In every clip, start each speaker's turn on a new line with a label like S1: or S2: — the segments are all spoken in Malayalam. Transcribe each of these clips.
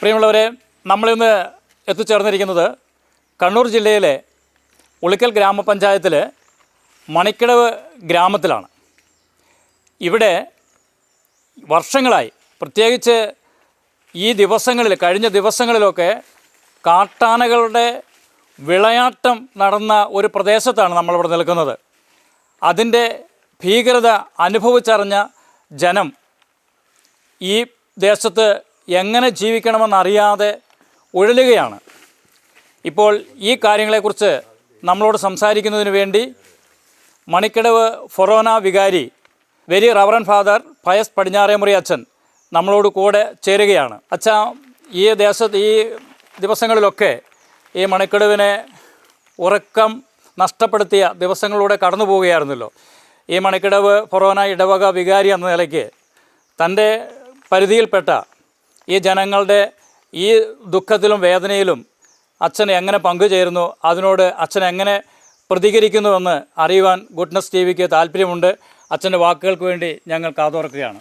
S1: പ്രിയമുള്ളവരെ നമ്മളിന്ന് എത്തിച്ചേർന്നിരിക്കുന്നത് കണ്ണൂർ ജില്ലയിലെ ഉളിക്കൽ ഗ്രാമപഞ്ചായത്തിലെ മണിക്കടവ് ഗ്രാമത്തിലാണ്. ഇവിടെ വർഷങ്ങളായി പ്രത്യേകിച്ച് ഈ ദിവസങ്ങളിൽ കഴിഞ്ഞ ദിവസങ്ങളിലൊക്കെ കാട്ടാനകളുടെ വിളയാട്ടം നടന്ന ഒരു പ്രദേശത്താണ് നമ്മളിവിടെ നിൽക്കുന്നത്. അതിന്റെ ഭീകരത അനുഭവിച്ചറിഞ്ഞ ജനം ഈ ദേശത്ത് എങ്ങനെ ജീവിക്കണമെന്നറിയാതെ ഉഴലുകയാണ്. ഇപ്പോൾ ഈ കാര്യങ്ങളെക്കുറിച്ച് നമ്മളോട് സംസാരിക്കുന്നതിന് വേണ്ടി മണിക്കടവ് ഫൊറോന വികാരി വെരി റവറൻ ഫാദർ ഫയസ് പടിഞ്ഞാറേമുറി അച്ഛൻ നമ്മളോട് കൂടെ ചേരുകയാണ്. അച്ഛ ഈ ദേശത്ത് ഈ ദിവസങ്ങളിലൊക്കെ ഈ മണിക്കടവിനെ ഉറക്കം നഷ്ടപ്പെടുത്തിയ ദിവസങ്ങളിലൂടെ കടന്നു പോവുകയായിരുന്നല്ലോ. ഈ മണിക്കടവ് ഫൊറോന ഇടവക വികാരി എന്ന നിലയ്ക്ക് തന്റെ പരിധിയിൽപ്പെട്ട ഈ ജനങ്ങളുടെ ഈ ദുഃഖത്തിലും വേദനയിലും അച്ഛൻ എങ്ങനെ പങ്കുചേരുന്നു അതിനോട് അച്ഛൻ എങ്ങനെ പ്രതികരിക്കുന്നുവെന്ന് അറിയുവാൻ ഗുഡ്നസ് ടി വിക്ക് താല്പര്യമുണ്ട് അച്ഛന്റെ വാക്കുകൾക്ക് വേണ്ടി ഞങ്ങൾ കാതോർക്കുകയാണ്.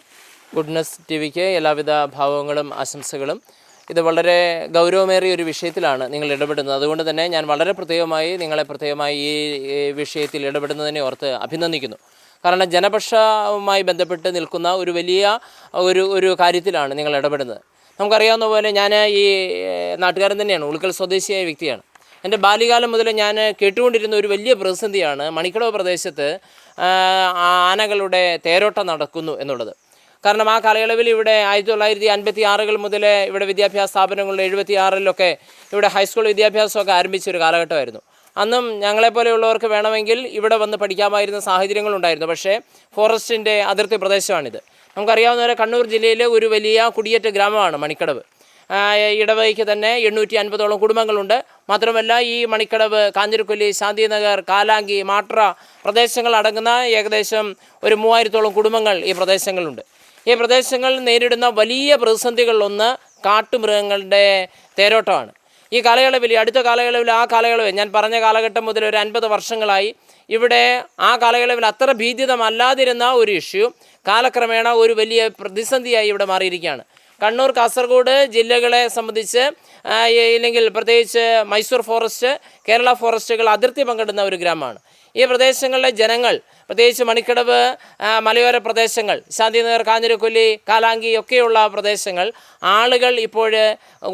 S2: ഗുഡ്നസ് ടി വിക്ക് എല്ലാവിധ ഭാവങ്ങളും ആശംസകളും. ഇത് വളരെ ഗൗരവമേറിയ ഒരു വിഷയത്തിലാണ് നിങ്ങൾ ഇടപെടുന്നത്. അതുകൊണ്ട് തന്നെ ഞാൻ വളരെ പ്രത്യേകമായി നിങ്ങളെ പ്രത്യേകമായി ഈ വിഷയത്തിൽ ഇടപെടുന്നതിനെ ഓർത്ത് അഭിനന്ദിക്കുന്നു. കാരണം ജനപക്ഷവുമായി ബന്ധപ്പെട്ട് നിൽക്കുന്ന ഒരു വലിയ ഒരു ഒരു കാര്യത്തിലാണ് നിങ്ങൾ ഇടപെടുന്നത്. നമുക്കറിയാവുന്ന പോലെ ഞാൻ ഈ നാട്ടുകാരൻ തന്നെയാണ്. ഉൾക്കൽ സ്വദേശിയായ വ്യക്തിയാണ്. എന്റെ ബാല്യകാലം മുതൽ ഞാൻ കേട്ടുകൊണ്ടിരുന്ന ഒരു വലിയ പ്രതിസന്ധിയാണ് മണിക്കടവ് പ്രദേശത്ത് ആനകളുടെ തേരോട്ടം നടക്കുന്നു എന്നുള്ളത്. കാരണം ആ കാലയളവിൽ ഇവിടെ ആയിരത്തി തൊള്ളായിരത്തി അൻപത്തി ആറുകൾ മുതൽ ഇവിടെ വിദ്യാഭ്യാസ സ്ഥാപനങ്ങളിൽ എഴുപത്തി ആറിലൊക്കെ ഇവിടെ ഹൈസ്കൂൾ വിദ്യാഭ്യാസമൊക്കെ ആരംഭിച്ച ഒരു കാലഘട്ടമായിരുന്നു. അന്നും ഞങ്ങളെപ്പോലെയുള്ളവർക്ക് വേണമെങ്കിൽ ഇവിടെ വന്ന് പഠിക്കാമായിരുന്ന സാഹചര്യങ്ങളുണ്ടായിരുന്നു. പക്ഷേ ഫോറസ്റ്റിന്റെ അതിർത്തി പ്രദേശമാണിത്. നമുക്കറിയാവുന്ന പോലെ കണ്ണൂർ ജില്ലയിലെ ഒരു വലിയ കുടിയേറ്റ ഗ്രാമമാണ് മണിക്കടവ്. ഇടവഴിക്ക് തന്നെ എണ്ണൂറ്റി അൻപതോളം കുടുംബങ്ങളുണ്ട്. മാത്രമല്ല ഈ മണിക്കടവ് കാഞ്ഞിരക്കൊല്ലി ശാന്തിനഗർ കാലാങ്കി മാട്ര പ്രദേശങ്ങൾ അടങ്ങുന്ന ഏകദേശം ഒരു മൂവായിരത്തോളം കുടുംബങ്ങൾ ഈ പ്രദേശങ്ങളുണ്ട്. ഈ പ്രദേശങ്ങൾ നേരിടുന്ന വലിയ പ്രതിസന്ധികളിലൊന്ന് കാട്ടുമൃഗങ്ങളുടെ തേരോട്ടമാണ്. ഈ കാലയളവിൽ അടുത്ത കാലയളവിൽ ആ കാലയളവിൽ ഞാൻ പറഞ്ഞ കാലഘട്ടം മുതൽ ഒരു അൻപത് വർഷങ്ങളായി ഇവിടെ ആ കാലയളവിൽ അത്ര ഭീതിതമല്ലാതിരുന്ന ഒരു ഇഷ്യൂ കാലക്രമേണ ഒരു വലിയ പ്രതിസന്ധിയായി ഇവിടെ മാറിയിരിക്കുകയാണ്. കണ്ണൂർ കാസർഗോഡ് ജില്ലകളെ സംബന്ധിച്ച് ഇല്ലെങ്കിൽ പ്രത്യേകിച്ച് മൈസൂർ ഫോറസ്റ്റ് കേരള ഫോറസ്റ്റുകൾ അതിർത്തി പങ്കിടുന്ന ഒരു ഗ്രാമമാണ്. ഈ പ്രദേശങ്ങളിലെ ജനങ്ങൾ പ്രത്യേകിച്ച് മണിക്കടവ് മലയോര പ്രദേശങ്ങൾ ശാന്തിനഗർ കാഞ്ഞിരക്കൊല്ലി കാലാങ്കി ഒക്കെയുള്ള പ്രദേശങ്ങൾ ആളുകൾ ഇപ്പോൾ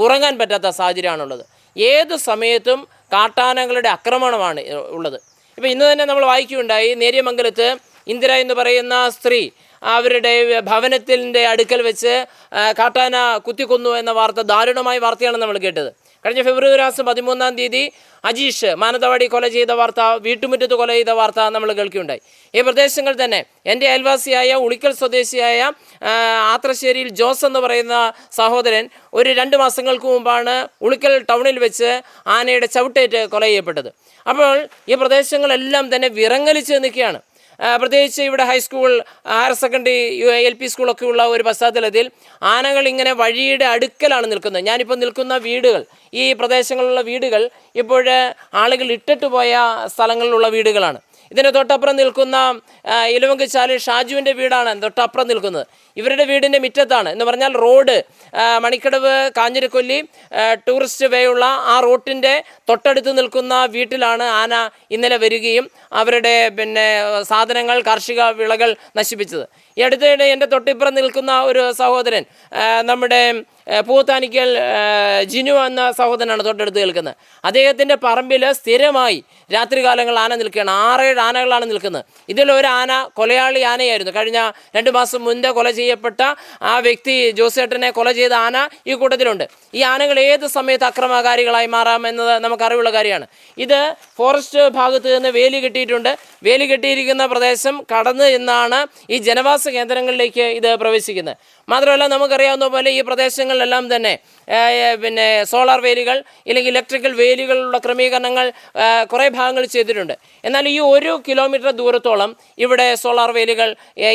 S2: ഉറങ്ങാൻ പറ്റാത്ത സാഹചര്യമാണുള്ളത്. ഏത് സമയത്തും കാട്ടാനകളുടെ ആക്രമണമാണ് ഉള്ളത്. ഇപ്പോൾ ഇന്ന് തന്നെ നമ്മൾ വായിക്കുകയുണ്ടായി നേര്യമംഗലത്ത് ഇന്ദിര എന്ന് പറയുന്ന സ്ത്രീ അവരുടെ ഭവനത്തിന്റെ അടുക്കൽ വെച്ച് കാട്ടാന കുത്തിക്കൊന്നു എന്ന വാർത്ത ദാരുണമായ വാർത്തയാണ് നമ്മൾ കേട്ടത്. കഴിഞ്ഞ ഫെബ്രുവരി മാസം പതിമൂന്നാം തീയതി അജീഷ് മാനന്തവാടി കൊല ചെയ്ത വാർത്ത വീട്ടുമുറ്റത്ത് കൊല ചെയ്ത വാർത്ത നമ്മൾ കേൾക്കുകയുണ്ടായി. ഈ പ്രദേശങ്ങൾ തന്നെ എന്റെ അയൽവാസിയായ ഉളിക്കൽ സ്വദേശിയായ ആത്രശ്ശേരിയിൽ ജോസ് എന്ന് പറയുന്ന സഹോദരൻ ഒരു രണ്ട് മാസങ്ങൾക്ക് മുമ്പാണ് ഉളിക്കൽ ടൗണിൽ വെച്ച് ആനയുടെ ചവിട്ടേറ്റ് കൊല ചെയ്യപ്പെട്ടത്. അപ്പോൾ ഈ പ്രദേശങ്ങളെല്ലാം തന്നെ വിറങ്ങലിച്ച് നിൽക്കുകയാണ്. പ്രത്യേകിച്ച് ഇവിടെ high school higher secondary L P സ്കൂളൊക്കെ ഉള്ള ഒരു പശ്ചാത്തലത്തിൽ ആനകൾ ഇങ്ങനെ വഴിയുടെ അടുക്കലാണ് നിൽക്കുന്നത്. ഞാനിപ്പോൾ നിൽക്കുന്ന വീടുകൾ ഈ പ്രദേശങ്ങളിലുള്ള വീടുകൾ ഇപ്പോൾ ആളുകൾ ഇട്ടിട്ട് പോയ സ്ഥലങ്ങളിലുള്ള വീടുകളാണ്. ഇതിന് തൊട്ടപ്പുറം നിൽക്കുന്ന ഇലവങ്കച്ചാൽ ഷാജുവിന്റെ വീടാണ് തൊട്ടപ്പുറം നിൽക്കുന്നത്. ഇവരുടെ വീടിന്റെ മിറ്റത്താണ്. എന്ന് പറഞ്ഞാൽ road Manikkadavu Kanjirakolli tourist way ഉള്ള ആ റോട്ടിന്റെ തൊട്ടടുത്ത് നിൽക്കുന്ന വീട്ടിലാണ് ആന ഇന്നലെ വരികയും അവരുടെ പിന്നെ സാധനങ്ങൾ കാർഷിക വിളകൾ നശിപ്പിച്ചത്. ഈ അടുത്തിടെ എന്റെ തൊട്ടിപ്പുറം നിൽക്കുന്ന ഒരു സഹോദരൻ നമ്മുടെ പൂത്താനിക്കൽ ജിനു എന്ന സഹോദരനാണ് തൊട്ടടുത്ത് നിൽക്കുന്നത്. അദ്ദേഹത്തിന്റെ പറമ്പിൽ സ്ഥിരമായി രാത്രികാലങ്ങൾ ആന നിൽക്കുകയാണ്. ആറേഴ് ആനകളാണ് നിൽക്കുന്നത്. ഇതിൽ ഒരു ആന കൊലയാളി ആനയായിരുന്നു. കഴിഞ്ഞ രണ്ട് മാസം മുൻപ് കൊല ചെയ്യപ്പെട്ട ആ വ്യക്തി ജോസേട്ടനെ കൊല ചെയ്ത ആന ഈ കൂട്ടത്തിലുണ്ട്. ഈ ആനകൾ ഏത് സമയത്ത് അക്രമകാരികളായി മാറാം എന്നത് നമുക്ക് അറിവുള്ള കാര്യമാണ്. ഇത് ഫോറസ്റ്റ് ഭാഗത്ത് നിന്ന് വേലി കെട്ടിയിട്ടുണ്ട്. വേലി കെട്ടിയിരിക്കുന്ന പ്രദേശം കടന്ന് എന്നാണ് ഈ ജനവാസ കേന്ദ്രങ്ങളിലേക്ക് ഇത് പ്രവേശിക്കുന്നത്. മാത്രമല്ല നമുക്കറിയാവുന്ന പോലെ ഈ പ്രദേശങ്ങളിലെല്ലാം തന്നെ പിന്നെ സോളാർ വേലികൾ ഇല്ലെങ്കിൽ ഇലക്ട്രിക്കൽ വേലികളുള്ള ക്രമീകരണങ്ങൾ കുറേ ഭാഗങ്ങൾ ചെയ്തിട്ടുണ്ട്. എന്നാൽ ഈ ഒരു കിലോമീറ്റർ ദൂരത്തോളം ഇവിടെ സോളാർ വേലികൾ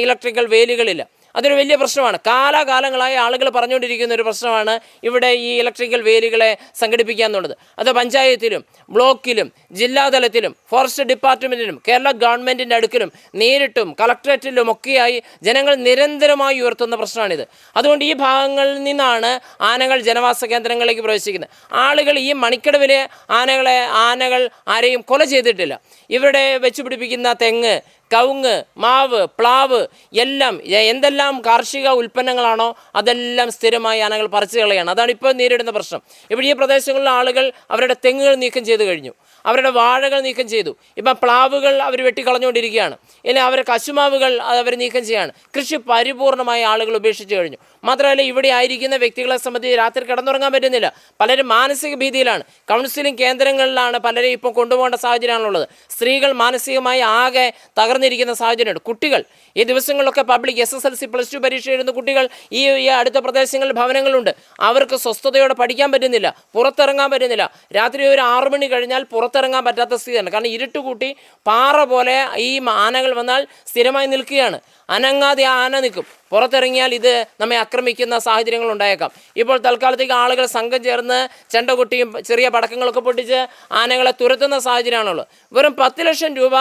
S2: ഇലക്ട്രിക്കൽ വേലികളില്ല. അതൊരു വലിയ പ്രശ്നമാണ്. കാലാകാലങ്ങളായി ആളുകൾ പറഞ്ഞുകൊണ്ടിരിക്കുന്ന ഒരു പ്രശ്നമാണ് ഇവിടെ ഈ ഇലക്ട്രിക്കൽ വേലികളെ സംഘടിപ്പിക്കുക എന്നുള്ളത്. അത് പഞ്ചായത്തിലും ബ്ലോക്കിലും ജില്ലാതലത്തിലും ഫോറസ്റ്റ് ഡിപ്പാർട്ട്മെന്റിലും കേരള ഗവൺമെന്റിന്റെ അടുക്കിലും നേരിട്ടും കളക്ടറേറ്റിലും ഒക്കെയായി ജനങ്ങൾ നിരന്തരമായി ഉയർത്തുന്ന പ്രശ്നമാണിത്. അതുകൊണ്ട് ഈ ഭാഗങ്ങളിൽ നിന്നാണ് ആനകൾ ജനവാസ കേന്ദ്രങ്ങളിലേക്ക് പ്രവേശിക്കുന്നത്. ആളുകൾ ഈ മണിക്കടവിലെ ആനകളെ ആനകൾ ആരെയും കൊല ചെയ്തിട്ടില്ല. ഇവരുടെ വെച്ചുപിടിപ്പിക്കുന്ന തെങ്ങ് കവുങ്ങ് മാവ് പ്ലാവ് എല്ലാം എന്തെല്ലാം കാർഷിക ഉൽപ്പന്നങ്ങളാണോ അതെല്ലാം സ്ഥിരമായി ആനകൾ പറിച്ചു കളയാണ്. അതാണ് ഇപ്പോൾ നേരിടുന്ന പ്രശ്നം. ഇവിടെ ഈ പ്രദേശങ്ങളിലെ ആളുകൾ അവരുടെ തെങ്ങുകൾ നീക്കം ചെയ്തു കഴിഞ്ഞു. അവരുടെ വാഴകൾ നീക്കം ചെയ്തു. ഇപ്പം പ്ലാവുകൾ അവർ വെട്ടിക്കളഞ്ഞുകൊണ്ടിരിക്കുകയാണ്. ഇനി അവരെ കശുമാവുകൾ അവർ നീക്കം ചെയ്യുകയാണ്. കൃഷി പരിപൂർണമായി ആളുകൾ ഉപേക്ഷിച്ചു കഴിഞ്ഞു. മാത്രമല്ല ഇവിടെ ആയിരിക്കുന്ന വ്യക്തികളെ സംബന്ധിച്ച് രാത്രി കിടന്നുറങ്ങാൻ പറ്റുന്നില്ല. പലരും മാനസിക ഭീതിയിലാണ്. കൗൺസിലിംഗ് കേന്ദ്രങ്ങളിലാണ് പലരെയും ഇപ്പോൾ കൊണ്ടുപോകേണ്ട സാഹചര്യമാണുള്ളത്. സ്ത്രീകൾ മാനസികമായി ആകെ തകർന്നിരിക്കുന്ന സാഹചര്യമുണ്ട്. കുട്ടികൾ ഈ ദിവസങ്ങളിലൊക്കെ public S S L C plus two പരീക്ഷ എഴുതുന്ന കുട്ടികൾ ഈ അടുത്ത പ്രദേശങ്ങളിൽ ഭവനങ്ങളുണ്ട്. അവർക്ക് സ്വസ്ഥതയോടെ പഠിക്കാൻ പറ്റുന്നില്ല പുറത്തിറങ്ങാൻ പറ്റുന്നില്ല. രാത്രി ഒരു ആറു മണി കഴിഞ്ഞാൽ പുറത്തിറങ്ങാൻ പറ്റാത്ത സ്ഥിതിയാണ്. കാരണം ഇരുട്ട് കൂട്ടി പാറ പോലെ ഈ ആനകൾ വന്നാൽ സ്ഥിരമായി നിൽക്കുകയാണ്. അനങ്ങാതെ ആന നിൽക്കും. പുറത്തിറങ്ങിയാൽ ഇത് നമ്മെ ആക്രമിക്കുന്ന സാഹചര്യങ്ങൾ ഉണ്ടായേക്കാം. ഇപ്പോൾ തൽക്കാലത്തേക്ക് ആളുകൾ സംഘം ചേർന്ന് ചെണ്ട കൊട്ടിയും ചെറിയ പടക്കങ്ങളൊക്കെ പൊട്ടിച്ച് ആനകളെ തുരത്തുന്ന സാഹചര്യമാണുള്ളത്. വെറും പത്ത് ലക്ഷം രൂപ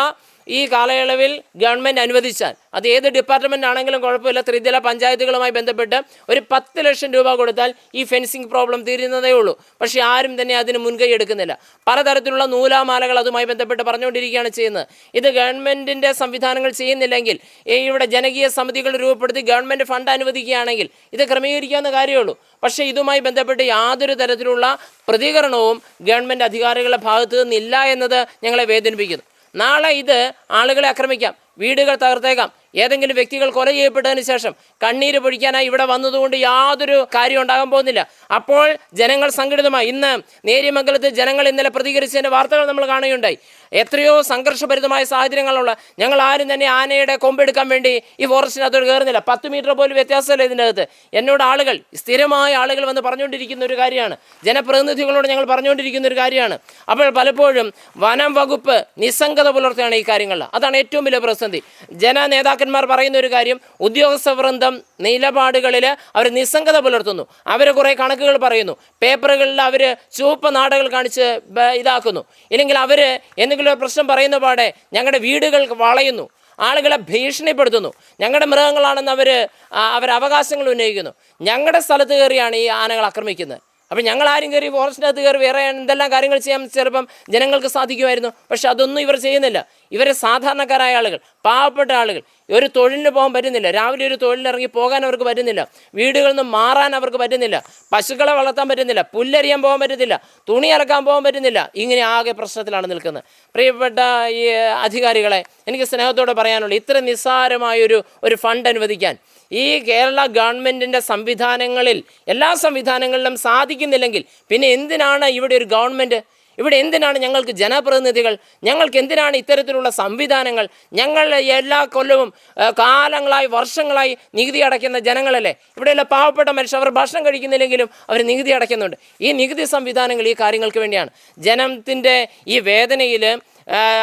S2: ഈ കാലയളവിൽ ഗവൺമെന്റ് അനുവദിച്ചാൽ അത് ഏത് ഡിപ്പാർട്ട്മെന്റ് ആണെങ്കിലും കുഴപ്പമില്ല ത്രിതല പഞ്ചായത്തുകളുമായി ബന്ധപ്പെട്ട് ഒരു പത്ത് ലക്ഷം രൂപ കൊടുത്താൽ ഈ ഫെൻസിങ് പ്രോബ്ലം തീരുന്നതേ ഉള്ളൂ. പക്ഷേ ആരും തന്നെ അതിന് മുൻകൈ എടുക്കുന്നില്ല. പലതരത്തിലുള്ള നൂലാമാലകൾ അതുമായി ബന്ധപ്പെട്ട് പറഞ്ഞുകൊണ്ടിരിക്കുകയാണ് ചെയ്യുന്നത്. ഇത് ഗവൺമെന്റിന്റെ സംവിധാനങ്ങൾ ചെയ്യുന്നില്ലെങ്കിൽ ഇവിടെ ജനകീയ സമിതികൾ രൂപപ്പെടുത്തി ഗവൺമെന്റ് ഫണ്ട് അനുവദിക്കുകയാണെങ്കിൽ ഇത് ക്രമീകരിക്കാവുന്ന കാര്യമുള്ളൂ പക്ഷേ ഇതുമായി ബന്ധപ്പെട്ട് യാതൊരു തരത്തിലുള്ള പ്രതികരണവും ഗവൺമെന്റ് അധികാരികളുടെ ഭാഗത്തു നിന്നില്ല എന്നത് ഞങ്ങളെ വേദനിപ്പിക്കുന്നു. നാളെ ഇത് ആളുകളെ ആക്രമിക്കാം വീടുകൾ തകർത്തേക്കാം. ഏതെങ്കിലും വ്യക്തികൾ കൊല ചെയ്യപ്പെട്ടതിന് ശേഷം കണ്ണീര് പൊഴിക്കാനായി ഇവിടെ വന്നതുകൊണ്ട് യാതൊരു കാര്യം ഉണ്ടാകാൻ പോകുന്നില്ല. അപ്പോൾ ജനങ്ങൾ സംഘടിതമായി. ഇന്ന് നേര്യമംഗലത്ത് ജനങ്ങൾ ഇന്നലെ പ്രതികരിച്ചതിന്റെ വാർത്തകൾ നമ്മൾ കാണുകയുണ്ടായി. എത്രയോ സംഘർഷഭരിതമായ സാഹചര്യങ്ങളുള്ള ഞങ്ങൾ ആരും തന്നെ ആനയുടെ കൊമ്പെടുക്കാൻ വേണ്ടി ഈ ഫോറസ്റ്റിനകത്തോട് കയറുന്നില്ല. പത്ത് മീറ്റർ പോലും വ്യത്യാസമല്ല ഇതിന്റെ അകത്ത്. എന്നോട് ആളുകൾ സ്ഥിരമായ ആളുകൾ വന്ന് പറഞ്ഞുകൊണ്ടിരിക്കുന്ന ഒരു കാര്യമാണ്. ജനപ്രതിനിധികളോട് ഞങ്ങൾ പറഞ്ഞുകൊണ്ടിരിക്കുന്ന ഒരു കാര്യമാണ്. അപ്പോൾ പലപ്പോഴും വനം വകുപ്പ് നിസ്സംഗത പുലർത്തുകയാണ് ഈ കാര്യങ്ങളിൽ. അതാണ് ഏറ്റവും വലിയ പ്രതിസന്ധി. ജന നേതാക്കന്മാർ പറയുന്ന ഒരു കാര്യം ഉദ്യോഗസ്ഥ വൃന്ദം നിലപാടുകളിൽ അവർ നിസ്സംഗത പുലർത്തുന്നു. അവർ കുറേ കണക്കുകൾ പറയുന്നു. പേപ്പറുകളിൽ അവർ ചുവപ്പ് നാടകൾ കാണിച്ച് ഇതാക്കുന്നു. ഇല്ലെങ്കിൽ അവർ എന്തെങ്കിലും ഒരു പ്രശ്നം പറയുന്ന പാടെ ഞങ്ങളുടെ വീടുകൾ വളയുന്നു. ആളുകളെ ഭീഷണിപ്പെടുത്തുന്നു. ഞങ്ങളുടെ മൃഗങ്ങളാണെന്ന് അവർ അവർ അവകാശങ്ങൾ ഉന്നയിക്കുന്നു. ഞങ്ങളുടെ സ്ഥലത്ത് കയറിയാണ് ഈ ആനകൾ ആക്രമിക്കുന്നത്. അപ്പം ഞങ്ങൾ ആരും കയറി ഫോറസ്റ്റിനകത്ത് കയറി വേറെ എന്തെല്ലാം കാര്യങ്ങൾ ചെയ്യാൻ ചിലപ്പം ജനങ്ങൾക്ക് സാധിക്കുമായിരുന്നു. പക്ഷെ അതൊന്നും ഇവർ ചെയ്യുന്നില്ല. ഇവർ സാധാരണക്കാരായ ആളുകൾ പാവപ്പെട്ട ആളുകൾ. ഒരു തൊഴിലിന് പോകാൻ പറ്റുന്നില്ല. രാവിലെ ഒരു തൊഴിലിറങ്ങി പോകാൻ അവർക്ക് പറ്റുന്നില്ല. വീടുകളിൽ നിന്ന് മാറാൻ അവർക്ക് പറ്റുന്നില്ല. പശുക്കളെ വളർത്താൻ പറ്റുന്നില്ല. പുല്ലരിയാൻ പോകാൻ പറ്റുന്നില്ല. തുണി അലക്കാൻ പോകാൻ പറ്റുന്നില്ല. ഇങ്ങനെ ആകെ പ്രശ്നത്തിലാണ് നിൽക്കുന്നത്. പ്രിയപ്പെട്ട ഈ അധികാരികളെ എനിക്ക് സ്നേഹത്തോടെ പറയാനുള്ളൂ ഇത്ര നിസ്സാരമായൊരു ഒരു ഫണ്ട് അനുവദിക്കാൻ ഈ കേരള ഗവൺമെന്റിന്റെ സംവിധാനങ്ങളിൽ എല്ലാ സംവിധാനങ്ങളിലും സാധിക്കുന്നില്ലെങ്കിൽ പിന്നെ എന്തിനാണ് ഇവിടെ ഒരു ഗവൺമെന്റ് ഇവിടെ എന്തിനാണ് ഞങ്ങൾക്ക് ജനപ്രതിനിധികൾ? ഞങ്ങൾക്ക് എന്തിനാണ് ഇത്തരത്തിലുള്ള സംവിധാനങ്ങൾ? ഞങ്ങൾ എല്ലാ കൊല്ലവും കാലങ്ങളായി വർഷങ്ങളായി നികുതി അടയ്ക്കുന്ന ജനങ്ങളല്ലേ? ഇവിടെയുള്ള പാവപ്പെട്ട മനുഷ്യർ അവർ ഭക്ഷണം കഴിക്കുന്നില്ലെങ്കിലും അവർ നികുതി അടയ്ക്കുന്നുണ്ട്. ഈ നികുതി സംവിധാനങ്ങൾ ഈ കാര്യങ്ങൾക്ക് വേണ്ടിയാണ്. ജനത്തിന്റെ ഈ വേദനയിൽ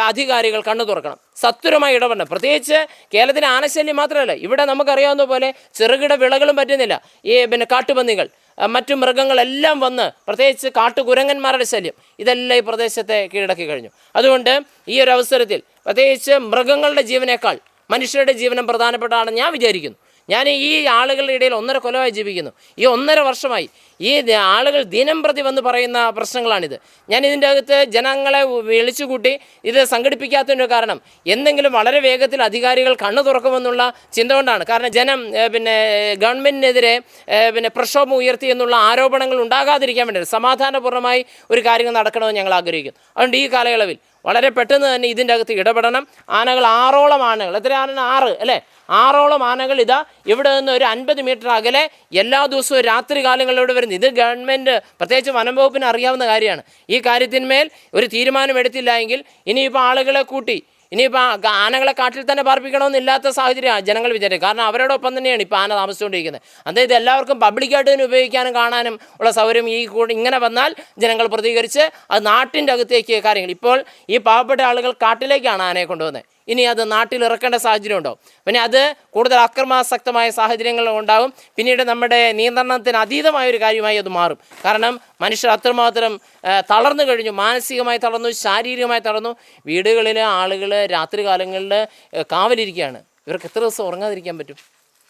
S2: അധികാരികൾ കണ്ണു തുറക്കണം. സത്വരമായി ഇടപെടണം. പ്രത്യേകിച്ച് കേരളത്തിലെ ആനശല്യം മാത്രമല്ല ഇവിടെ നമുക്കറിയാവുന്ന പോലെ ചെറുകിട വിളകളും പറ്റുന്നില്ല. ഈ പിന്നെ കാട്ടുപന്നികൾ മറ്റു മൃഗങ്ങളെല്ലാം വന്ന് പ്രത്യേകിച്ച് കാട്ടുകുരങ്ങന്മാരുടെ ശല്യം ഇതെല്ലാം ഈ പ്രദേശത്തെ കീഴടക്കി കഴിഞ്ഞു. അതുകൊണ്ട് ഈ ഒരു അവസരത്തിൽ പ്രത്യേകിച്ച് മൃഗങ്ങളുടെ ജീവനേക്കാൾ മനുഷ്യരുടെ ജീവനം പ്രധാനപ്പെട്ടതാണെന്ന് ഞാൻ വിചാരിക്കുന്നു. ഞാൻ ഈ ആളുകളുടെ ഇടയിൽ ഒന്നര കൊലമായി ജീവിക്കുന്നു. ഈ ഒന്നര വർഷമായി. ഈ ആളുകൾ ദിനം പ്രതി വന്ന് പറയുന്ന പ്രശ്നങ്ങളാണിത്. ഞാൻ ഇതിന്റെ അകത്ത് ജനങ്ങളെ വിളിച്ചുകൂട്ടി ഇത് സംഘടിപ്പിക്കാത്തതിന്റെ കാരണം എന്തെങ്കിലും വളരെ വേഗത്തിൽ അധികാരികൾ കണ്ണു തുറക്കുമെന്നുള്ള ചിന്ത കൊണ്ടാണ്. കാരണം ജനം പിന്നെ ഗവൺമെന്റിനെതിരെ പിന്നെ പ്രക്ഷോഭം ഉയർത്തി എന്നുള്ള ആരോപണങ്ങൾ ഉണ്ടാകാതിരിക്കാൻ വേണ്ടി സമാധാനപൂർണമായി ഒരു കാര്യങ്ങൾ നടക്കണമെന്ന് ഞങ്ങൾ ആഗ്രഹിക്കുന്നു. അതുകൊണ്ട് ഈ കാലയളവിൽ വളരെ പെട്ടെന്ന് തന്നെ ഇതിന്റെ അകത്ത് ഇടപെടണം. ആനകൾ ആറോളം ആനകൾ. എത്ര ആന ആറ് അല്ലേ? ആറോളം ആനകൾ ഇതാ ഇവിടെ നിന്ന് ഒരു അൻപത് മീറ്റർ അകലെ എല്ലാ ദിവസവും രാത്രി കാലങ്ങളിലൂടെ വരുന്നത്. ഇത് ഗവൺമെന്റ് പ്രത്യേകിച്ച് വനം വകുപ്പിന് അറിയാവുന്ന കാര്യമാണ്. ഈ കാര്യത്തിന്മേൽ ഒരു തീരുമാനം എടുത്തില്ല എങ്കിൽ ഇനിയിപ്പോൾ ആളുകളെ കൂട്ടി ഇനിയിപ്പോൾ ആനകളെ കാട്ടിൽ തന്നെ പാർപ്പിക്കണമെന്നില്ലാത്ത സാഹചര്യമാണ് ജനങ്ങൾ വിചാരിക്കുക കാരണം അവരോടൊപ്പം തന്നെയാണ് ഇപ്പോൾ ആന താമസിച്ചുകൊണ്ടിരിക്കുന്നത്. അതായത് എല്ലാവർക്കും പബ്ലിക്കായിട്ട് തന്നെ ഉപയോഗിക്കാനും കാണാനും ഉള്ള സൗകര്യം ഈ കൂടി ഇങ്ങനെ വന്നാൽ ജനങ്ങൾ പ്രതികരിച്ച് അത് നാട്ടിന്റെ അകത്തേക്ക് കാര്യങ്ങൾ. ഇപ്പോൾ ഈ പാവപ്പെട്ട ആളുകൾ കാട്ടിലേക്കാണ് ആനയെ കൊണ്ടുവന്നത് ഇനി അത് നാട്ടിൽ ഇറക്കേണ്ട സാഹചര്യം ഉണ്ടാവും പിന്നെ അത് കൂടുതൽ അക്രമാസക്തമായ സാഹചര്യങ്ങൾ ഉണ്ടാകും. പിന്നീട് നമ്മുടെ നിയന്ത്രണത്തിന് അതീതമായ ഒരു കാര്യമായി അത് മാറും. കാരണം മനുഷ്യർ അത്രമാത്രം തളർന്നു കഴിഞ്ഞു. മാനസികമായി തളർന്നു ശാരീരികമായി തളർന്നു. വീടുകളിൽ ആളുകൾ രാത്രി കാലങ്ങളിൽ കാവലിരിക്കുകയാണ്. ഇവർക്ക് എത്ര ദിവസം ഉറങ്ങാതിരിക്കാൻ പറ്റും?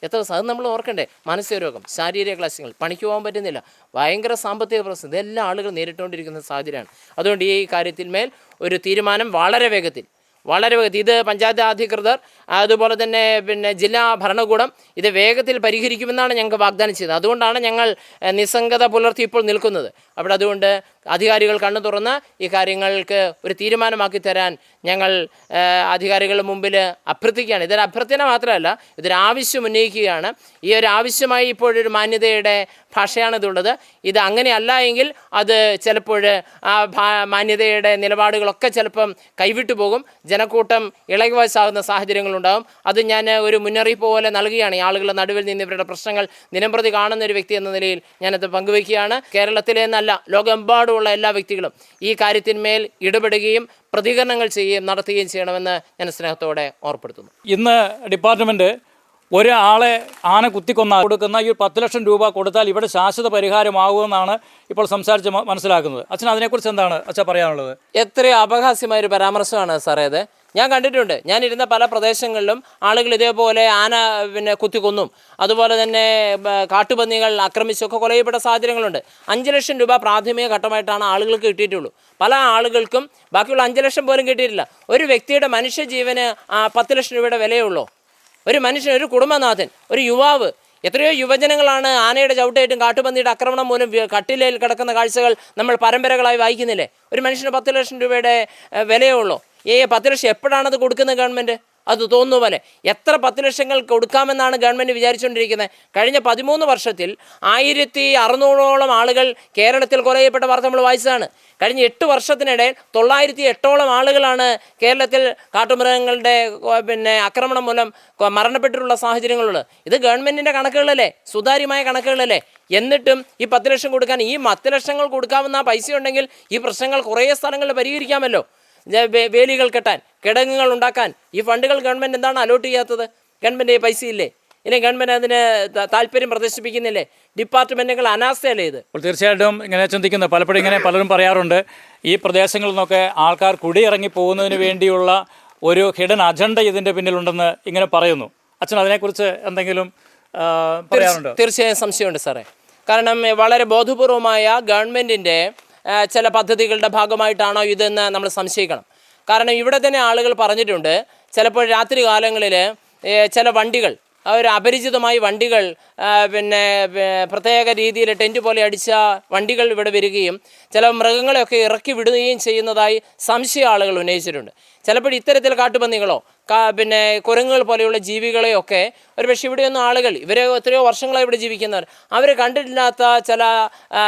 S2: എത്ര ദിവസം? അത് നമ്മൾ ഓർക്കണ്ടേ. മാനസിക രോഗം ശാരീരിക ക്ലാസ്യങ്ങൾ പണിക്ക് പോകാൻ പറ്റുന്നില്ല. ഭയങ്കര സാമ്പത്തിക പ്രശ്നം. ഇതെല്ലാം ആളുകൾ നേരിട്ടുകൊണ്ടിരിക്കുന്ന സാഹചര്യമാണ്. അതുകൊണ്ട് ഈ കാര്യത്തിന്മേൽ ഒരു തീരുമാനം വളരെ വേഗത്തിൽ വളരെ ഇത് പഞ്ചായത്ത് അധികൃതർ അതുപോലെ തന്നെ പിന്നെ ജില്ലാ ഭരണകൂടം ഇത് വേഗത്തിൽ പരിഹരിക്കുമെന്നാണ് ഞങ്ങൾക്ക് വാഗ്ദാനം ചെയ്തത്. അതുകൊണ്ടാണ് ഞങ്ങൾ നിസ്സംഗത പുലർത്തി ഇപ്പോൾ നിൽക്കുന്നത്. അവിടെ അതുകൊണ്ട് അധികാരികൾ കണ്ണു തുറന്ന് ഈ കാര്യങ്ങൾക്ക് ഒരു തീരുമാനമാക്കി തരാൻ ഞങ്ങൾ അധികാരികളുടെ മുമ്പിൽ അഭ്യർത്ഥിക്കുകയാണ്. ഇതൊരു അഭ്യർത്ഥന മാത്രമല്ല ഇതൊരു ആവശ്യം ഉന്നയിക്കുകയാണ്. ഈ ഒരു ആവശ്യമായി ഇപ്പോഴൊരു മാന്യതയുടെ ഭാഷയാണ് ഇതുള്ളത്. ഇത് അങ്ങനെയല്ല എങ്കിൽ അത് ചിലപ്പോൾ ആ മാന്യതയുടെ നിലപാടുകളൊക്കെ ചിലപ്പം കൈവിട്ടു പോകും. ജനക്കൂട്ടം ഇളകി വയസ്സാകുന്ന സാഹചര്യങ്ങളുണ്ടാകും. അത് ഞാൻ ഒരു മുന്നറിയിപ്പ് പോലെ നൽകുകയാണ്. ഈ ആളുകളുടെ നടുവിൽ നിന്ന് ഇവരുടെ പ്രശ്നങ്ങൾ നിലംപ്രതി കാണുന്ന ഒരു വ്യക്തി എന്ന നിലയിൽ ഞാനത് പങ്കുവയ്ക്കുകയാണ്. കേരളത്തിലെ എന്നല്ല ലോകമെമ്പാടുമുള്ള എല്ലാ വ്യക്തികളും ഈ കാര്യത്തിന്മേൽ ഇടപെടുകയും പ്രതികരണങ്ങൾ ചെയ്യുകയും നടത്തുകയും ചെയ്യണമെന്ന് ഞാൻ സ്നേഹത്തോടെ ഓർപ്പെടുത്തുന്നു.
S1: ഇന്ന് ഡിപ്പാർട്ട്മെന്റ് ഒരാളെ ആന കുത്തിക്കൊന്നാൽ കൊടുക്കുന്ന ഈ ഒരു പത്ത് ലക്ഷം രൂപ കൊടുത്താൽ ഇവിടെ ശാശ്വത പരിഹാരമാകുമെന്നാണ് ഇപ്പോൾ സംസാരിച്ച് മനസ്സിലാക്കുന്നത്. അച്ഛൻ അതിനെക്കുറിച്ച് എന്താണ് അച്ഛാ പറയാനുള്ളത്?
S2: എത്ര അപഹാസ്യമായ ഒരു പരാമർശമാണ് സാറേ അത്. ഞാൻ കണ്ടിട്ടുണ്ട്. ഞാൻ ഇരുന്ന പല പ്രദേശങ്ങളിലും ആളുകൾ ഇതേപോലെ ആന പിന്നെ കുത്തിക്കൊന്നും അതുപോലെ തന്നെ കാട്ടുപന്നികൾ ആക്രമിച്ചൊക്കെ കൊലയപ്പെട്ട സാഹചര്യങ്ങളുണ്ട്. അഞ്ച് ലക്ഷം രൂപ പ്രാഥമിക ഘട്ടമായിട്ടാണ് ആളുകൾക്ക് കിട്ടിയിട്ടുള്ളൂ. പല ആളുകൾക്കും ബാക്കിയുള്ള അഞ്ച് ലക്ഷം പോലും കിട്ടിയിട്ടില്ല. ഒരു വ്യക്തിയുടെ മനുഷ്യജീവന് ആ, പത്ത് ലക്ഷം രൂപയുടെ വിലയുള്ളൂ. ഒരു മനുഷ്യൻ ഒരു കുടുംബനാഥൻ ഒരു യുവാവ് എത്രയോ യുവജനങ്ങളാണ് ആനയുടെ ചവിട്ടേറ്റും കാട്ടുപന്നിയുടെ ആക്രമണം മൂലം കട്ടിലയിൽ കിടക്കുന്ന കാഴ്ചകൾ നമ്മൾ പരമ്പരകളായി വായിക്കുന്നില്ലേ? ഒരു മനുഷ്യന് പത്ത് ലക്ഷം രൂപയുടെ വിലയേ ഉള്ളൂ. ഈ പത്ത് ലക്ഷം എപ്പോഴാണത് കൊടുക്കുന്നത് ഗവൺമെന്റ്? അത് തോന്നുന്ന പോലെ. എത്ര പത്ത് ലക്ഷങ്ങൾ കൊടുക്കാമെന്നാണ് ഗവൺമെന്റ് വിചാരിച്ചുകൊണ്ടിരിക്കുന്നത്. കഴിഞ്ഞ പതിമൂന്ന് വർഷത്തിൽ ആയിരത്തി അറുന്നൂറോളം ആളുകൾ കേരളത്തിൽ കൊല ചെയ്യപ്പെട്ട വാർത്ത നമ്മൾ വായിച്ചതാണ്. കഴിഞ്ഞ എട്ട് വർഷത്തിനിടെ തൊള്ളായിരത്തി എട്ടോളം ആളുകളാണ് കേരളത്തിൽ കാട്ടുമൃഗങ്ങളുടെ പിന്നെ ആക്രമണം മൂലം മരണപ്പെട്ടിട്ടുള്ള സാഹചര്യങ്ങളുള്ളത്. ഇത് ഗവൺമെന്റിന്റെ കണക്കുകളല്ലേ? സുതാര്യമായ കണക്കുകളല്ലേ? എന്നിട്ടും ഈ പത്ത് ലക്ഷം കൊടുക്കാൻ ഈ പത്ത് ലക്ഷങ്ങൾ കൊടുക്കാവുന്ന പൈസ ഉണ്ടെങ്കിൽ ഈ പ്രശ്നങ്ങൾ കുറേ സ്ഥലങ്ങളിൽ പരിഹരിക്കാമല്ലോ. വേലികൾ കെട്ടാൻ കിടങ്ങുകൾ ഉണ്ടാക്കാൻ. ഈ ഫണ്ടുകൾ ഗവൺമെന്റ് എന്താണ് അലോട്ട് ചെയ്യാത്തത്? ഗവൺമെന്റ് പൈസ ഇല്ലേ ഇനി ഗവൺമെന്റ് അതിന് താല്പര്യം പ്രദർശിപ്പിക്കുന്നില്ലേ? ഡിപ്പാർട്ട്മെന്റുകൾ അനാസ്ഥയല്ലേ ഇത്?
S1: അപ്പോൾ തീർച്ചയായിട്ടും ഇങ്ങനെ ചിന്തിക്കുന്നത് പലപ്പോഴും ഇങ്ങനെ പലരും പറയാറുണ്ട്. ഈ പ്രദേശങ്ങളിൽ നിന്നൊക്കെ ആൾക്കാർ കുടിയിറങ്ങി പോകുന്നതിന് വേണ്ടിയുള്ള ഒരു ഹിഡൻ അജണ്ട ഇതിന്റെ പിന്നിലുണ്ടെന്ന് ഇങ്ങനെ പറയുന്നു. അച്ഛൻ അതിനെക്കുറിച്ച് എന്തെങ്കിലും പറയാറുണ്ടോ?
S2: തീർച്ചയായും സംശയമുണ്ട് സാറേ. കാരണം വളരെ ബോധപൂർവമായ ഗവൺമെന്റിന്റെ ചില പദ്ധതികളുടെ ഭാഗമായിട്ടാണോ ഇതെന്ന് നമ്മൾ സംശയിക്കണം. കാരണം ഇവിടെ തന്നെ ആളുകൾ പറഞ്ഞിട്ടുണ്ട് ചിലപ്പോൾ രാത്രി കാലങ്ങളിൽ ചില വണ്ടികൾ അവർ അപരിചിതമായി വണ്ടികൾ പിന്നെ പ്രത്യേക രീതിയിൽ ടെന്റ് പോലെ അടിച്ച വണ്ടികൾ ഇവിടെ വരികയും ചില മൃഗങ്ങളെയൊക്കെ ഇറക്കി വിടുകയും ചെയ്യുന്നതായി സംശയ ആളുകൾ ഉന്നയിച്ചിട്ടുണ്ട്. ചിലപ്പോൾ ഇത്തരത്തിൽ കാട്ടുപന്നികളോ പിന്നെ കുരങ്ങുകൾ പോലെയുള്ള ജീവികളെയൊക്കെ ഒരു പക്ഷേ ഇവിടെയൊന്നും ആളുകൾ ഇവരെ എത്രയോ വർഷങ്ങളായി ഇവിടെ ജീവിക്കുന്നവർ അവർ കണ്ടിട്ടില്ലാത്ത ചില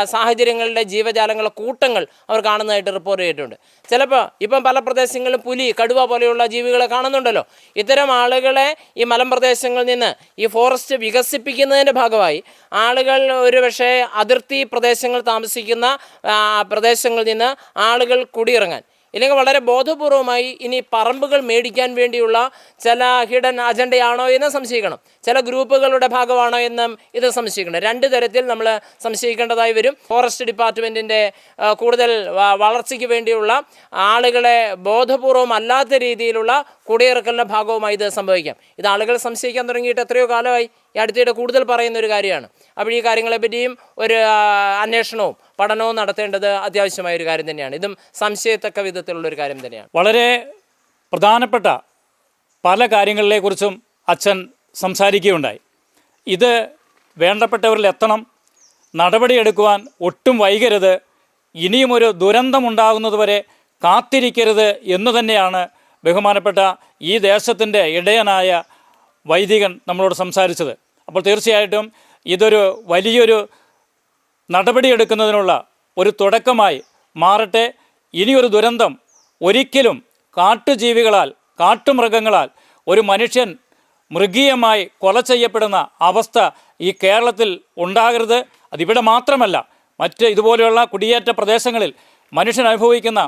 S2: സാഹചര്യങ്ങളുടെ ജീവജാലങ്ങളുടെ കൂട്ടങ്ങൾ അവർ കാണുന്നതായിട്ട് റിപ്പോർട്ട് ചെയ്തിട്ടുണ്ട്. ചിലപ്പോൾ ഇപ്പം പല പ്രദേശങ്ങളിലും പുലി കടുവ പോലെയുള്ള ജീവികളെ കാണുന്നുണ്ടല്ലോ. ഇത്തരം ആളുകളെ ഈ മലമ്പ്രദേശങ്ങളിൽ നിന്ന് ഈ ഫോറസ്റ്റ് വികസിപ്പിക്കുന്നതിന്റെ ഭാഗമായി ആളുകൾ ഒരു പക്ഷേ അതിർത്തി പ്രദേശങ്ങൾ താമസിക്കുന്ന പ്രദേശങ്ങളിൽ നിന്ന് ആളുകൾ കുടിയിറങ്ങാൻ ഇല്ലെങ്കിൽ വളരെ ബോധപൂർവമായി ഇനി പറമ്പുകൾ മേടിക്കാൻ വേണ്ടിയുള്ള ചില ഹിഡൻ അജണ്ടയാണോ എന്ന് സംശയിക്കണം. ചില ഗ്രൂപ്പുകളുടെ ഭാഗമാണോ എന്നും ഇത് സംശയിക്കണം. രണ്ട് തരത്തിൽ നമ്മൾ സംശയിക്കേണ്ടതായി വരും. ഫോറസ്റ്റ് ഡിപ്പാർട്ട്മെന്റിന്റെ കൂടുതൽ വളർച്ചയ്ക്ക് വേണ്ടിയുള്ള ആളുകളെ ബോധപൂർവം അല്ലാത്ത രീതിയിലുള്ള കുടിയിറക്കലിന്റെ ഭാഗവുമായി ഇത് സംഭവിക്കാം. ഇത് ആളുകൾ സംശയിക്കാൻ തുടങ്ങിയിട്ട് എത്രയോ കാലമായി. ഈ അടുത്തിടെ കൂടുതൽ പറയുന്ന ഒരു കാര്യമാണ്. അപ്പോൾ ഈ കാര്യങ്ങളെപ്പറ്റിയും ഒരു അന്വേഷണവും പഠനവും നടത്തേണ്ടത് അത്യാവശ്യമായ ഒരു കാര്യം തന്നെയാണ്. ഇതും സംശയത്തക്ക വിധത്തിലുള്ള ഒരു കാര്യം തന്നെയാണ്.
S1: വളരെ പ്രധാനപ്പെട്ട പല കാര്യങ്ങളിലെക്കുറിച്ചും അച്ഛൻ സംസാരിക്കുകയുണ്ടായി. ഇത് വേണ്ടപ്പെട്ടവരിൽ എത്തണം. നടപടിയെടുക്കുവാൻ ഒട്ടും വൈകരുത്. ഇനിയും ഒരു ദുരന്തമുണ്ടാകുന്നതുവരെ കാത്തിരിക്കരുത് എന്ന് തന്നെയാണ് ബഹുമാനപ്പെട്ട ഈ ദേശത്തിന്റെ ഇടയനായ വൈദികൻ നമ്മളോട് സംസാരിച്ചത്. അപ്പോൾ തീർച്ചയായിട്ടും ഇതൊരു വലിയൊരു നടപടിയെടുക്കുന്നതിനുള്ള ഒരു തുടക്കമായി മാറട്ടെ. ഇനിയൊരു ദുരന്തം ഒരിക്കലും കാട്ടുജീവികളാൽ കാട്ടുമൃഗങ്ങളാൽ ഒരു മനുഷ്യൻ മൃഗീയമായി കൊല ചെയ്യപ്പെടുന്ന അവസ്ഥ ഈ കേരളത്തിൽ ഉണ്ടാകരുത്. അതിവിടെ മാത്രമല്ല മറ്റ് ഇതുപോലെയുള്ള കുടിയേറ്റ പ്രദേശങ്ങളിൽ മനുഷ്യൻ അനുഭവിക്കുന്ന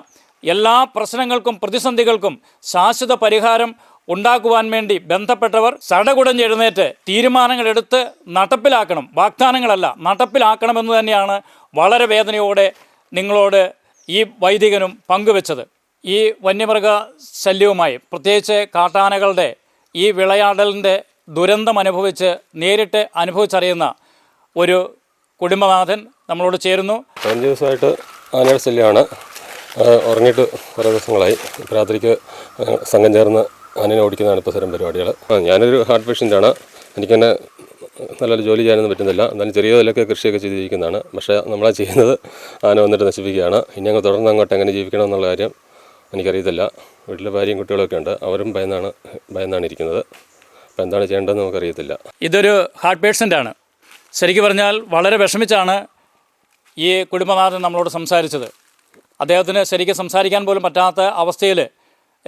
S1: എല്ലാ പ്രശ്നങ്ങൾക്കും പ്രതിസന്ധികൾക്കും ശാശ്വത പരിഹാരം ഉണ്ടാക്കുവാൻ വേണ്ടി ബന്ധപ്പെട്ടവർ സടകുടഞ്ഞെഴുന്നേറ്റ് തീരുമാനങ്ങൾ എടുത്ത് നടപ്പിലാക്കണം. വാഗ്ദാനങ്ങളല്ല നടപ്പിലാക്കണമെന്ന് തന്നെയാണ് വളരെ വേദനയോടെ നിങ്ങളോട് ഈ വൈദികനും പങ്കുവെച്ചത്. ഈ വന്യമൃഗ ശല്യവുമായി പ്രത്യേകിച്ച് കാട്ടാനകളുടെ ഈ വിളയാടലിന്റെ ദുരന്തം അനുഭവിച്ച് നേരിട്ട് അനുഭവിച്ചറിയുന്ന ഒരു കുടുംബനാഥൻ നമ്മളോട് ചേരുന്നു.
S3: പതിനഞ്ച് ദിവസമായിട്ട് ആനയുടെ ശല്യമാണ്. ഉറങ്ങിയിട്ട് കുറേ ദിവസങ്ങളായി. രാത്രിക്ക് സംഘം ചേർന്ന് ആനയെ ഓടിക്കുന്നതാണ് ഇപ്പോൾ സ്ഥലം പരിപാടികൾ. ആ ഞാനൊരു ഹാർട്ട് പേഷ്യന്റാണ്. എനിക്കെന്നെ നല്ലൊരു ജോലി ചെയ്യാനൊന്നും പറ്റുന്നില്ല. എന്നാലും ചെറിയ തലൊക്കെ കൃഷിയൊക്കെ ചെയ്ത് ജീവിക്കുന്നതാണ് പക്ഷേ നമ്മളാ ചെയ്യുന്നത് ആന വന്നിട്ട് നശിപ്പിക്കുകയാണ്. ഇനി അങ്ങ് തുടർന്ന് അങ്ങോട്ട് എങ്ങനെ ജീവിക്കണം എന്നുള്ള കാര്യം എനിക്കറിയത്തില്ല. വീട്ടിലെ ഭാര്യയും കുട്ടികളൊക്കെ ഉണ്ട്. അവരും ഭയന്നാണ് ഭയന്നാണ് ഇരിക്കുന്നത്. അപ്പോൾ എന്താണ് ചെയ്യേണ്ടതെന്ന് നമുക്കറിയത്തില്ല.
S1: ഇതൊരു ഹാർട്ട് പേഷ്യന്റാണ്. ശരിക്കും പറഞ്ഞാൽ വളരെ വിഷമിച്ചാണ് ഈ കുടുംബനാഥൻ നമ്മളോട് സംസാരിച്ചത്. അദ്ദേഹത്തിന് ശരിക്കും സംസാരിക്കാൻ പോലും പറ്റാത്ത അവസ്ഥയിൽ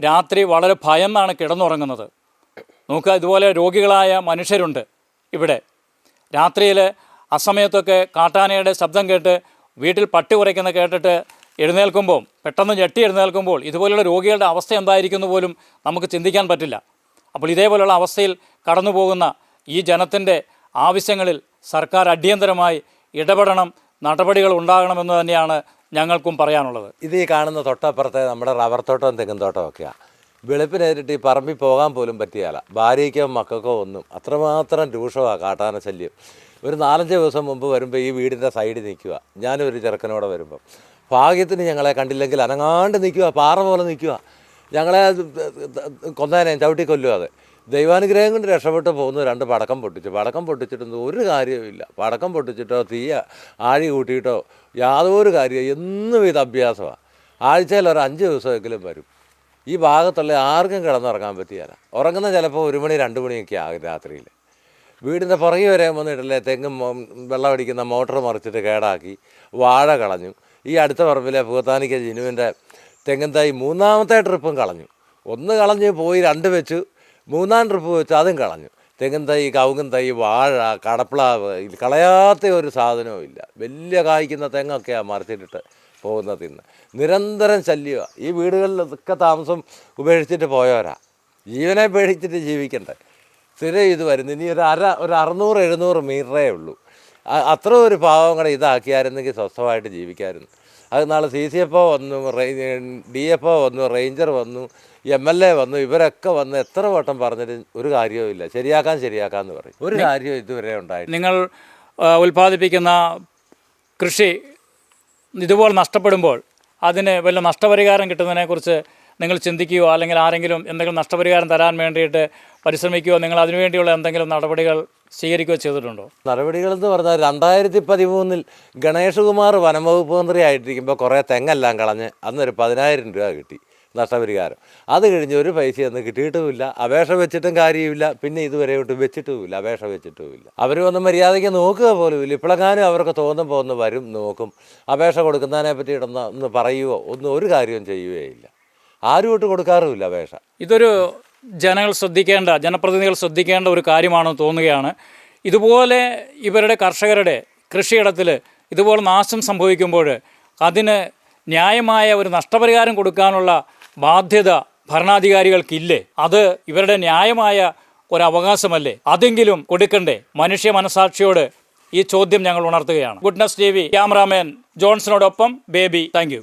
S1: രാത്രി വളരെ ഭയന്നാണ് കിടന്നുറങ്ങുന്നത്. നോക്കുക ഇതുപോലെ രോഗികളായ മനുഷ്യരുണ്ട് ഇവിടെ. രാത്രിയിൽ അസമയത്തൊക്കെ കാട്ടാനയുടെ ശബ്ദം കേട്ട് വീട്ടിൽ പട്ടി കുറയ്ക്കുന്ന കേട്ടിട്ട് എഴുന്നേൽക്കുമ്പോൾ പെട്ടെന്ന് ഞെട്ടി എഴുന്നേൽക്കുമ്പോൾ ഇതുപോലുള്ള രോഗികളുടെ അവസ്ഥ എന്തായിരിക്കുന്നു പോലും നമുക്ക് ചിന്തിക്കാൻ പറ്റില്ല. അപ്പോൾ ഇതേപോലുള്ള അവസ്ഥയിൽ കടന്നു പോകുന്ന ഈ ജനത്തിന്റെ ആവശ്യങ്ങളിൽ സർക്കാർ അടിയന്തരമായി ഇടപെടണം നടപടികൾ ഉണ്ടാകണമെന്ന് തന്നെയാണ് ഞങ്ങൾക്കും പറയാനുള്ളത്.
S4: ഇത് ഈ കാണുന്ന തൊട്ടപ്പുറത്തെ നമ്മുടെ റബ്ബർ തോട്ടം തെങ്ങും തോട്ടം ഒക്കെയാണ് വെളുപ്പിനേരിട്ട് ഈ പറമ്പിൽ പോകാൻ പോലും പറ്റിയാല. ഭാര്യയ്ക്കോ മക്കൾക്കോ ഒന്നും അത്രമാത്രം രൂക്ഷമാണ് കാട്ടാന ശല്യം. ഒരു നാലഞ്ച് ദിവസം മുമ്പ് വരുമ്പോൾ ഈ വീടിന്റെ സൈഡിൽ നിൽക്കുക ഞാനൊരു ചെറുക്കനോടെ വരുമ്പോൾ ഭാഗ്യത്തിന് ഞങ്ങളെ കണ്ടില്ലെങ്കിൽ അനങ്ങാണ്ട് നിൽക്കുക പാറ പോലെ നിൽക്കുക ഞങ്ങളെ കൊന്നേനെ ചവിട്ടി കൊല്ലുക അത്. ദൈവാനുഗ്രഹം കൊണ്ട് രക്ഷപ്പെട്ട് പോകുന്നു രണ്ട് പടക്കം പൊട്ടിച്ചു. പടക്കം പൊട്ടിച്ചിട്ടൊന്നും ഒരു കാര്യവുമില്ല. പടക്കം പൊട്ടിച്ചിട്ടോ തീയ ആഴി കൂട്ടിയിട്ടോ യാതൊരു കാര്യം എന്നും ഇത് അഭ്യാസമാണ് ആഴ്ചയിൽ ഒരു അഞ്ച് ദിവസമെങ്കിലും വരും. ഈ ഭാഗത്തുള്ള ആർക്കും കിടന്നുറങ്ങാൻ പറ്റിയാല. ഉറങ്ങുന്ന ചിലപ്പോൾ ഒരു മണി രണ്ട് മണിയൊക്കെ ആകും രാത്രിയിൽ വീടിന്റെ പുറകെ വരെ വന്നിട്ടല്ലേ തെങ്ങും വെള്ളമടിക്കുന്ന മോട്ടർ മറിച്ചിട്ട് കേടാക്കി വാഴ കളഞ്ഞു. ഈ അടുത്ത പറമ്പിലെ പൂത്താനിക്ക ജിനുവിന്റെ തെങ്ങിൻ തൈ മൂന്നാമത്തെ ട്രിപ്പും കളഞ്ഞു. ഒന്ന് കളഞ്ഞ് പോയി രണ്ട് വെച്ചു. മൂന്നാം ട്രിപ്പ് വെച്ച് അതും കളഞ്ഞു. തെങ്ങും തൈ കവുങ്ങും തൈ വാഴ കടപ്പ്ളാവ് കളയാത്ത ഒരു സാധനവും ഇല്ല. വലിയ കായ്ക്കുന്ന തെങ്ങൊക്കെയാണ് മറിച്ചിട്ടിട്ട് പോകുന്നത് ഇന്ന് നിരന്തരം ശല്യമാണ് ഈ വീടുകളിലൊക്കെ താമസം ഉപേക്ഷിച്ചിട്ട് പോയവരാ. ജീവനെ പേടിച്ചിട്ട് ജീവിക്കണ്ടേ. സ്ഥിരം ഇത് വരുന്നു. ഇനി ഒരു അര ഒരു അറുന്നൂറ് എഴുന്നൂറ് മീറ്ററേ ഉള്ളൂ. അത്ര ഒരു പാവം കൂടെ ഇതാക്കിയായിരുന്നെങ്കിൽ സ്വസ്ഥമായിട്ട് ജീവിക്കാമായിരുന്നു അത് നാളെ സി സി എഫ് ഒ വന്നു ഡി എഫ് ഒ വന്നു റേഞ്ചർ വന്നു എം എൽ എ വന്നു ഇവരൊക്കെ വന്ന് എത്ര വട്ടം പറഞ്ഞിട്ട് ഒരു കാര്യവും ഇല്ല. ശരിയാക്കാൻ ശരിയാക്കാന്ന് പറയും. ഒരു കാര്യവും ഇതുവരെ ഉണ്ടായി
S1: നിങ്ങൾ ഉൽപ്പാദിപ്പിക്കുന്ന കൃഷി ഇതുപോലെ നഷ്ടപ്പെടുമ്പോൾ അതിന് വല്ല നഷ്ടപരിഹാരം കിട്ടുന്നതിനെക്കുറിച്ച് നിങ്ങൾ ചിന്തിക്കുകയോ അല്ലെങ്കിൽ ആരെങ്കിലും എന്തെങ്കിലും നഷ്ടപരിഹാരം തരാൻ വേണ്ടിയിട്ട് പരിശ്രമിക്കുകയോ നിങ്ങൾ അതിനുവേണ്ടിയുള്ള എന്തെങ്കിലും നടപടികൾ സ്വീകരിക്കുകയോ ചെയ്തിട്ടുണ്ടോ?
S4: നടപടികൾ എന്ന് പറഞ്ഞാൽ രണ്ടായിരത്തി പതിമൂന്നിൽ ഗണേഷ് കുമാർ വനം വകുപ്പ് മന്ത്രി ആയിട്ടിരിക്കുമ്പോൾ കുറേ തെങ്ങെല്ലാം കളഞ്ഞ് അന്നൊരു പതിനായിരം രൂപ കിട്ടി. നഷ്ടപരിഹാരം. അത് കഴിഞ്ഞ് ഒരു പൈസയൊന്നും കിട്ടിയിട്ടുമില്ല. അപേക്ഷ വെച്ചിട്ടും കാര്യമില്ല. പിന്നെ ഇതുവരെ ഒട്ടും വെച്ചിട്ടുമില്ല. അപേക്ഷ വെച്ചിട്ടുമില്ല. അവർ വന്ന് മര്യാദയ്ക്ക് നോക്കുക പോലും ഇല്ല ഇപ്പോഴെങ്ങാനും അവർക്ക് തോന്നുമ്പോൾ ഒന്ന് വരും നോക്കും. അപേക്ഷ കൊടുക്കുന്നതിനെ പറ്റിയിട്ടൊന്ന് ഒന്ന് പറയുകയോ ഒന്നും ഒരു കാര്യവും ചെയ്യുകയില്ല. ആരും ഇട്ട് കൊടുക്കാറുമില്ല അപേക്ഷ.
S1: ഇതൊരു ജനങ്ങൾ ശ്രദ്ധിക്കേണ്ട ജനപ്രതിനിധികൾ ശ്രദ്ധിക്കേണ്ട ഒരു കാര്യമാണെന്ന് തോന്നുകയാണ്. ഇതുപോലെ ഇവരുടെ കർഷകരുടെ കൃഷിയിടത്തിൽ ഇതുപോലെ നാശം സംഭവിക്കുമ്പോൾ അതിന് ന്യായമായ ഒരു നഷ്ടപരിഹാരം കൊടുക്കാനുള്ള ബാധ്യത ഭരണാധികാരികൾക്കില്ലേ? അത് ഇവരുടെ ന്യായമായ ഒരവകാശമല്ലേ? അതെങ്കിലും കൊടുക്കണ്ടേ? മനുഷ്യ മനസാക്ഷിയോട് ഈ ചോദ്യം ഞങ്ങൾ ഉണർത്തുകയാണ്. ഗുഡ്നസ് ടി വി ക്യാമറാമാൻ ജോൺസണോടൊപ്പം ബേബി. താങ്ക്